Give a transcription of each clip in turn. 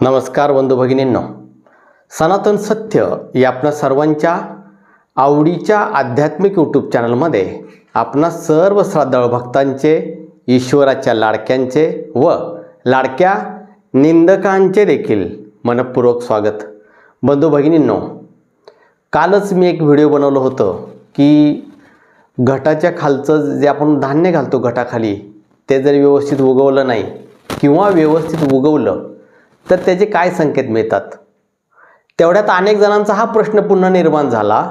नमस्कार बंधू भगिनींनो. सनातन सत्य या आपणा सर्वांच्या आवडीच्या आध्यात्मिक यूट्यूब चॅनलमध्ये आपणा सर्व श्रद्धाळू भक्तांचे ईश्वराच्या लाडक्यांचे व लाडक्या निंदकांचे देखील मनपूर्वक स्वागत. बंधू भगिनींनो कालच मी एक व्हिडिओ बनवलं होतं की घटाच्या खालचं जे आपण धान्य घालतो घटाखाली ते जर व्यवस्थित उगवलं नाही किंवा व्यवस्थित उगवलं तर त्याचे काय संकेत मिळतात? तेवढ्यात अनेक जणांचा हा प्रश्न पुन्हा निर्माण झाला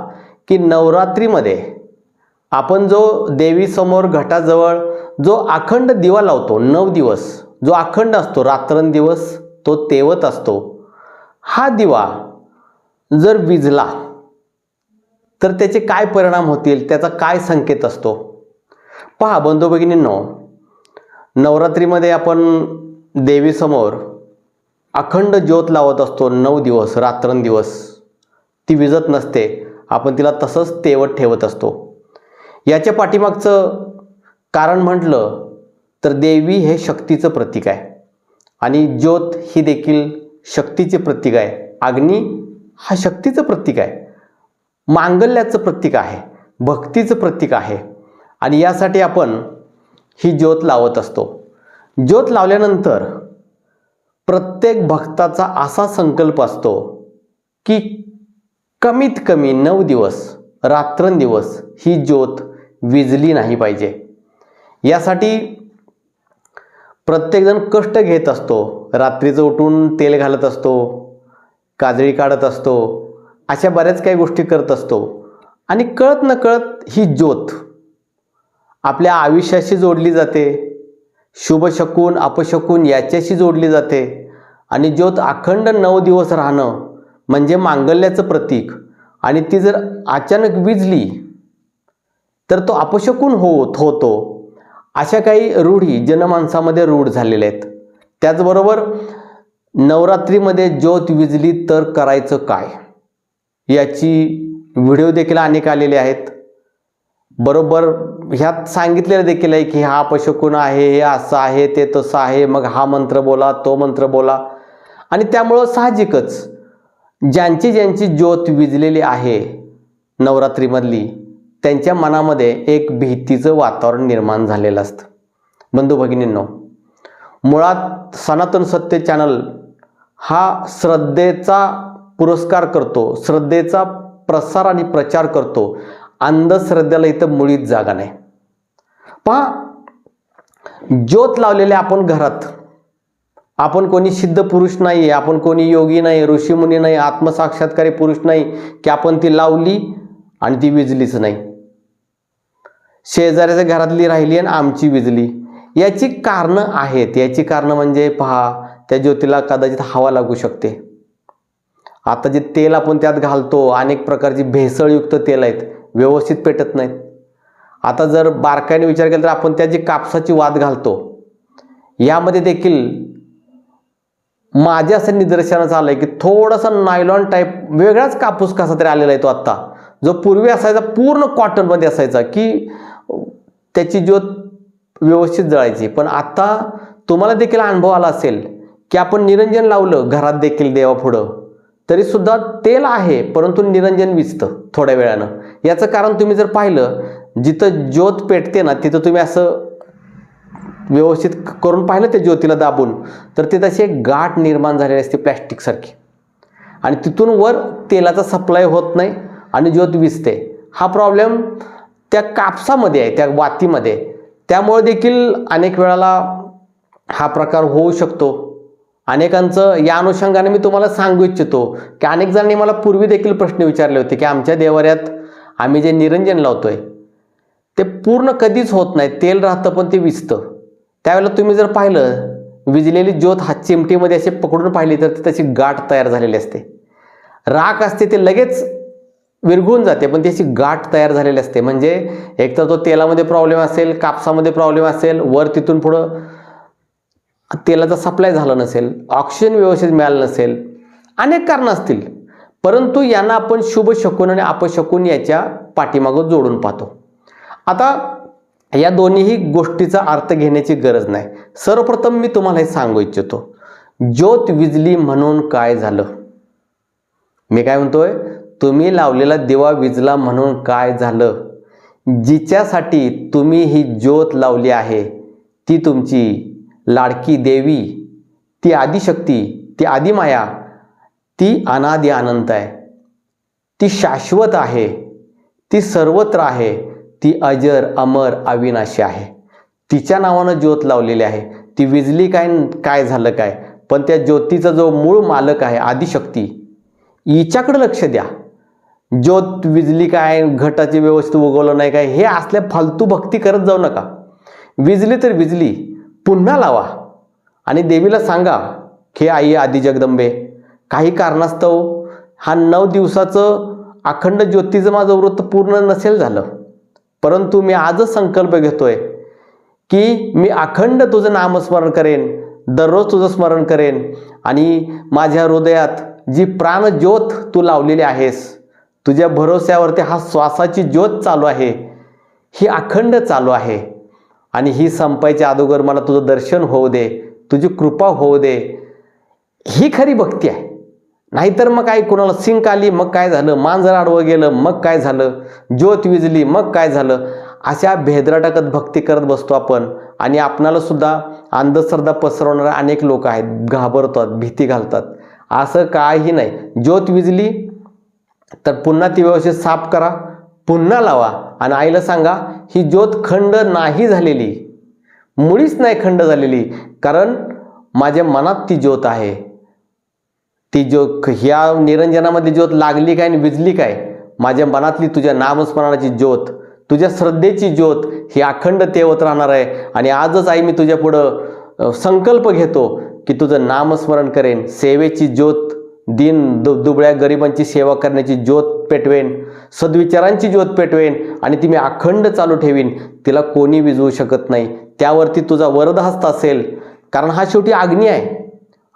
की नवरात्रीमध्ये आपण जो देवीसमोर घटाजवळ जो अखंड दिवा लावतो नऊ दिवस जो अखंड असतो रात्रंदिवस तो तेवत असतो हा दिवा जर विजला तर त्याचे काय परिणाम होतील? त्याचा काय संकेत असतो? पहा बंधू भगिनींनो नवरात्रीमध्ये आपण देवीसमोर अखंड ज्योत लावत असतो नऊ दिवस रात्रंदिवस. ती विजत नसते. आपण तिला तसंच तेवत ठेवत असतो. याच्या पाठीमागचं कारण म्हटलं तर देवी हे शक्तीचं प्रतीक आहे. आणि ज्योत ही देखील शक्तीचे प्रतीक आहे. अग्नी हा शक्तीचं प्रतीक आहे. मांगल्याचं प्रतीक आहे. भक्तीचं प्रतीक आहे. आणि यासाठी आपण ही ज्योत लावत असतो. ज्योत लावल्यानंतर प्रत्येक भक्ताचा असा संकल्प असतो की कमीत कमी नऊ दिवस रात्रंदिवस ही ज्योत विजली नाही पाहिजे. यासाठी प्रत्येकजण कष्ट घेत असतो. रात्रीचं उठून तेल घालत असतो काजळी काढत असतो अशा बऱ्याच काही गोष्टी करत असतो. आणि कळत न कळत ही ज्योत आपल्या आयुष्याशी जोडली जाते. शुभ शकून अपशकून याच्याशी जोडली जाते. आणि ज्योत अखंड नऊ दिवस राहणं म्हणजे मांगल्याचं प्रतीक. आणि ती जर अचानक विजली तर तो अपशकून होत होतो. अशा काही रूढी जनमानसामध्ये रूढ झालेल्या आहेत. त्याचबरोबर नवरात्रीमध्ये ज्योत विजली तर करायचं काय? याची व्हिडिओ देखील अनेक आलेले आहेत. बरोबर ह्यात सांगितलेलं देखील आहे की हा अपशकुन आहे हे असं आहे ते तसं आहे मग हा मंत्र बोला तो मंत्र बोला. आणि त्यामुळं साहजिकच ज्यांची ज्यांची ज्योत विजलेली आहे नवरात्रीमधली त्यांच्या मनामध्ये एक भीतीचं वातावरण निर्माण झालेलं असतं. बंधू भगिनींनो मुळात सनातन सत्य चॅनल हा श्रद्धेचा पुरस्कार करतो श्रद्धेचा प्रसार आणि प्रचार करतो अंधश्रद्धेला इथं मुळीच जागा नाही. पहा ज्योत लावलेले आपण घरात. आपण कोणी सिद्ध पुरुष नाही आपण कोणी योगी नाही ऋषीमुनी नाही आत्मसाक्षात्कारी पुरुष नाही की आपण ती लावली आणि ती विजलीच नाही. शेजाऱ्याच्या घरातली राहिली आणि आमची विजली. याची कारणं आहेत. याची कारणं म्हणजे पहा त्या ज्योतीला कदाचित हवा लागू शकते. आता जे तेल आपण त्यात घालतो अनेक प्रकारची भेसळयुक्त तेल आहेत. व्यवस्थित पेटत नाहीत. आता जर बारकाईने विचार केला तर आपण त्या जी कापसाची वाद घालतो यामध्ये देखील माझ्या असं निदर्शनास आलं आहे की थोडासा नायलॉन टाईप वेगळाच कापूस कसा तरी आलेला आहे तो आत्ता. जो पूर्वी असायचा पूर्ण कॉटनमध्ये असायचा की त्याची ज्योत व्यवस्थित जळायची. पण आत्ता तुम्हाला देखील अनुभव आला असेल की आपण निरंजन लावलं घरात देखील देवापुढं. तरीसुद्धा तेल आहे परंतु निरंजन विजतं थोड्या वेळानं. याचं कारण तुम्ही जर पाहिलं जिथं ज्योत पेटते ना तिथं तुम्ही असं व्यवस्थित करून पाहिलं त्या ज्योतीला दाबून तर ते तशी एक गाठ निर्माण झालेली असते प्लॅस्टिकसारखी आणि तिथून वर तेलाचा सप्लाय होत नाही आणि ज्योत विजते. हा प्रॉब्लेम त्या कापसामध्ये आहे त्या वातीमध्ये. त्यामुळे देखील अनेक वेळाला हा प्रकार होऊ शकतो. अनेकांचं या अनुषंगाने मी तुम्हाला सांगू इच्छितो की अनेक जणांनी मला पूर्वी देखील प्रश्न विचारले होते की आमच्या देवाऱ्यात आम्ही जे निरंजन लावतोय ते पूर्ण कधीच होत नाही तेल राहतं पण ते विजतं. त्यावेळेला तुम्ही जर पाहिलं विजलेली ज्योत हा चिमटीमध्ये असे पकडून पाहिली तर ती त्याची गाठ तयार झालेली असते. राख असते ते लगेच विरघळून जाते पण त्याची गाठ तयार झालेली असते. म्हणजे एकतर तो तेलामध्ये प्रॉब्लेम असेल कापसामध्ये प्रॉब्लेम असेल वर तिथून पुढं तेलाचा सप्लाय झाला नसेल ऑक्सिजन व्यवस्थित मिळालं नसेल अनेक कारणं असतील. परंतु यांना आपण शुभ शकून आणि अपशकून याच्या पाठीमागं जोडून पाहतो. आता या दोन्हीही गोष्टीचा अर्थ घेण्याची गरज नाही. सर्वप्रथम मी तुम्हाला हे सांगू इच्छितो. ज्योत विजली म्हणून काय झालं? मी काय म्हणतोय? तुम्ही लावलेला दिवा विजला म्हणून काय झालं? जिच्यासाठी तुम्ही ही ज्योत लावली आहे ती तुमची लाडकी देवी ती आदिशक्ती ती आदिमाया ती अनादि अनंत आहे. ती शाश्वत आहे ती सर्वत्र आहे ती अजर अमर अविनाशी आहे. तिच्या नावानं ज्योत लावलेली आहे. ती विजली काय काय झालं काय? पण त्या ज्योतीचा जो मूळ मालक आहे आदिशक्ती हिच्याकडे लक्ष द्या. ज्योत विजली काय घटाची व्यवस्थित उगवलं नाही काय हे असल्या फालतू भक्ती करत जाऊ नका. विजली तर विजली पुन्हा लावा. आणि देवीला सांगा हे आई आदी जगदंबे काही कारणास्तव हा नऊ दिवसाचं अखंड ज्योतीचं माझं व्रत पूर्ण नसेल झालं. परंतु मी आजच संकल्प घेतोय की मी अखंड तुझं नामस्मरण करेन दररोज तुझं स्मरण करेन आणि माझ्या हृदयात जी प्राणज्योत तू लावलेली आहेस तुझ्या भरोस्यावरती हा श्वासाची ज्योत चालू आहे. ही अखंड चालू आहे. आणि ही संपायच्या अगोदर मला तुझं दर्शन होऊ दे तुझी कृपा होऊ दे. ही खरी भक्ती आहे. नाहीतर मग काय कुणाला सिंक आली मग काय झालं? मांजर आडवं गेलं मग काय झालं? ज्योत विजली मग काय झालं? अशा भेदराटकत भक्ती करत बसतो आपण. आणि आपणाला सुद्धा अंधश्रद्धा पसरवणारे अनेक लोक आहेत घाबरतात भीती घालतात. असं काही नाही. ज्योत विजली तर पुन्हा ती व्यवस्थित साफ करा. पुन्हा लावा आणि आईला सांगा ही ज्योत खंड नाही झालेली. मुळीच नाही खंड झालेली कारण माझ्या मनात ती ज्योत आहे. ती ज्योत ह्या निरंजनामध्ये ज्योत लागली काय आणि विजली काय? माझ्या मनातली तुझ्या नामस्मरणाची ज्योत तुझ्या श्रद्धेची ज्योत ही अखंड तेवत राहणार आहे. आणि आजच आई मी तुझ्या पुढं संकल्प घेतो की तुझं नामस्मरण करेन. सेवेची ज्योत दिन दु दुबळ्या गरिबांची सेवा करण्याची ज्योत पेटवेन सद्विचारांची ज्योत पेटवेन आणि ती मी अखंड चालू ठेवीन तिला कोणी विजवू शकत नाही. त्यावरती तुझा वरदहस्त असेल. कारण हा शेवटी अग्नी आहे.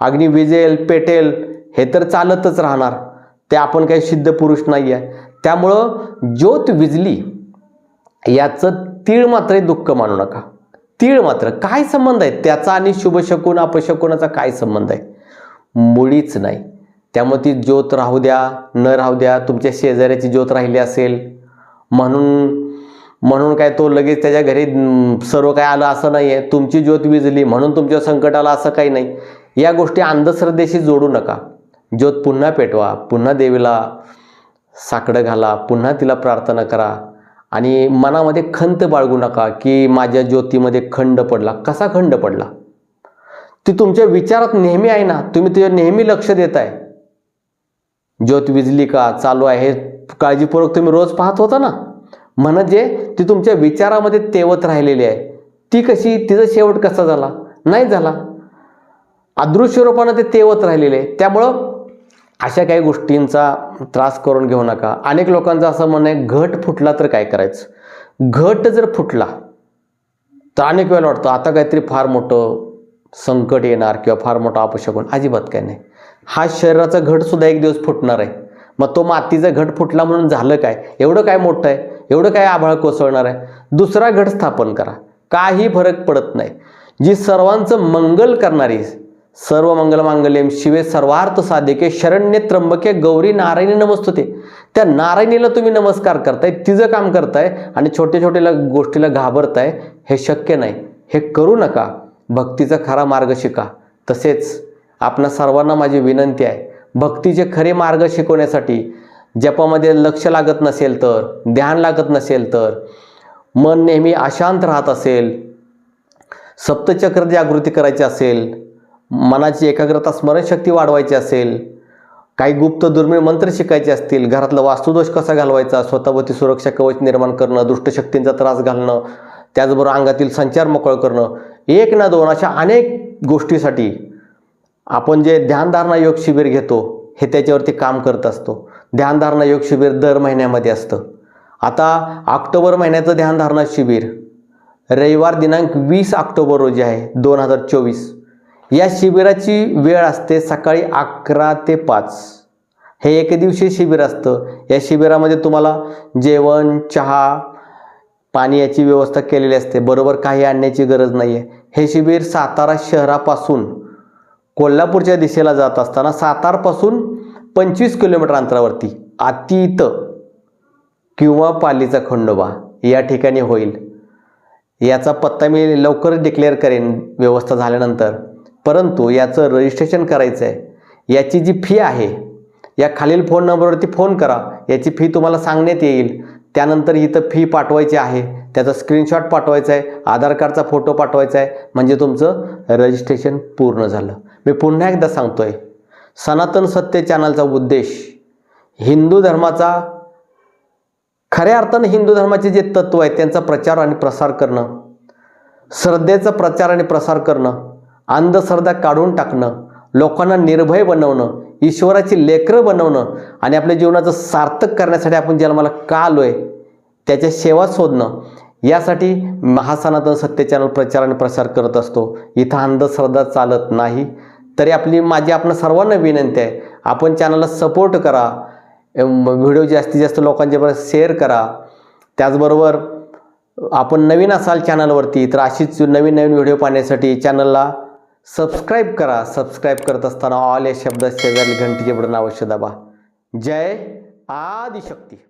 अग्नी विजेल पेटेल हे तर चालतच राहणार. ते आपण काही सिद्ध पुरुष नाही आहे त्यामुळं ज्योत विजली याचं तीळ मात्र दुःख मानू नका. तीळ मात्र काय संबंध आहे? त्याचा आणि शुभशकून अपशकुनाचा काय संबंध आहे? मुळीच नाही. त्यामुळे ती ज्योत राहू द्या न राहू द्या तुमच्या शेजाऱ्याची ज्योत राहिली असेल. म्हणून म्हणून काय तो लगेच त्याच्या घरी सर्व काय आलं असं नाही आहे तुमची ज्योत विजली म्हणून तुमच्या संकट आलं असं काही नाही. या गोष्टी अंधश्रद्धेशी जोडू नका. ज्योत पुन्हा पेटवा पुन्हा देवीला साकडं घाला पुन्हा तिला प्रार्थना करा. आणि मनामध्ये खंत बाळगू नका की माझ्या ज्योतीमध्ये खंड पडला. कसा खंड पडला? ती तुमच्या विचारात नेहमी आहे ना. तुम्ही तिच्या नेहमी लक्ष देत आहे ज्योत विजली का चालू आहे हे काळजीपूर्वक तुम्ही रोज पाहत होता ना? म्हणजे ती तुमच्या विचारामध्ये तेवत राहिलेली आहे. ती कशी तिचा शेवट कसा झाला? नाही झाला. अदृश्य रूपानं ते तेवत राहिलेले आहे. त्यामुळं अशा काही गोष्टींचा त्रास करून घेऊ नका. अनेक लोकांचं असं म्हणणं आहे घट फुटला तर काय करायचं? घट जर फुटला तर अनेक वेळेला वाटतं आता काहीतरी फार मोठं संकट येणार किंवा फार मोठं अपशकून. अजिबात काय नाही. हा शरीराचा घट सुद्धा एक दिवस फुटणार आहे. मग तो मातीचा घट फुटला म्हणून झालं काय? एवढं काय मोठं आहे? एवढं काय आभाळ कोसळणार आहे? दुसरा घट स्थापन करा. काही फरक पडत नाही. जी सर्वांचं मंगल करणारी सर्व मंगल मांगल्यम शिवे सर्वार्थ साधिके शरण्य त्र्यंबके गौरी नारायणी नमस्तुते. त्या नारायणीला तुम्ही नमस्कार करताय तिचं काम करताय आणि छोट्या छोट्या गोष्टीला घाबरताय हे शक्य नाही. हे करू नका. भक्तीचा खरा मार्ग शिका. तसेच आपणा सर्वांना माझी विनंती आहे भक्तीचे खरे मार्ग शिकवण्यासाठी जपामध्ये लक्ष लागत नसेल तर ध्यान लागत नसेल तर मन नेहमी अशांत राहत असेल सप्तचक्र जागृती करायची असेल मनाची एकाग्रता स्मरणशक्ती वाढवायची असेल काही गुप्त दुर्मिळ मंत्र शिकायचे असतील घरातला वास्तुदोष कसा घालवायचा स्वतःभोवती सुरक्षा कवच निर्माण करणं दुष्टशक्तींचा त्रास घालणं त्याचबरोबर अंगातील संचार मोकळ करणं एक ना दोन अशा अनेक गोष्टीसाठी आपण जे ध्यानधारणा योग शिबिर घेतो हे त्याच्यावरती काम करत असतो. ध्यानधारणा योग शिबिर दर महिन्यामध्ये असतं. आता ऑक्टोबर महिन्याचं ध्यानधारणा शिबिर रविवार दिनांक वीस ऑक्टोबर रोजी आहे दोन हजार चोवीस. या शिबिराची वेळ असते सकाळी अकरा ते पाच. हे एकदिवसीय शिबिर असतं. या शिबिरामध्ये तुम्हाला जेवण चहा पाणी याची व्यवस्था केलेली असते. बरोबर काही आणण्याची गरज नाही आहे हे शिबिर सातारा शहरापासून कोल्हापूरच्या दिशेला जात असताना सातारपासून पंचवीस किलोमीटर अंतरावरती अतीत किंवा पालीचा खंडोबा या ठिकाणी होईल. याचा पत्ता मी लवकरच डिक्लेअर करेन व्यवस्था झाल्यानंतर. परंतु याचं रजिस्ट्रेशन करायचं आहे याची जी फी आहे या खालील फोन नंबरवरती फोन करा. याची फी तुम्हाला सांगण्यात येईल. त्यानंतर इथं फी पाठवायची आहे. त्याचा स्क्रीनशॉट पाठवायचा आहे आधार कार्डचा फोटो पाठवायचा आहे म्हणजे तुमचं रजिस्ट्रेशन पूर्ण झालं. मी पुन्हा एकदा सांगतोय सनातन सत्य चॅनलचा उद्देश हिंदू धर्माचा खऱ्या अर्थानं हिंदू धर्माचे जे तत्व आहे त्यांचा प्रचार आणि प्रसार करणं श्रद्धेचा प्रचार आणि प्रसार करणं अंधश्रद्धा काढून टाकणं लोकांना निर्भय बनवणं ईश्वराची लेकरं बनवणं आणि आपल्या जीवनाचं सार्थक करण्यासाठी आपण जन्माला का आलो आहे त्याच्या सेवा शोधणं यासाठी महासनातन सत्य चॅनल प्रचार आणि प्रसार करत असतो. इथं अंधश्रद्धा चालत नाही. तरी आपली माझी आपण सर्वांना विनंती आहे आपण चॅनलला सपोर्ट करा. व्हिडिओ जास्तीत जास्त लोकांच्याबरोबर शेअर करा. त्याचबरोबर आपण नवीन असाल चॅनलवरती तर अशीच नवीन नवीन व्हिडिओ पाहण्यासाठी चॅनलला सबस्क्राईब करा. सबस्क्राईब करत असताना ऑल या शब्द शेजारी घंटीचे बटन अवश्य दाबा. जय आदिशक्ती.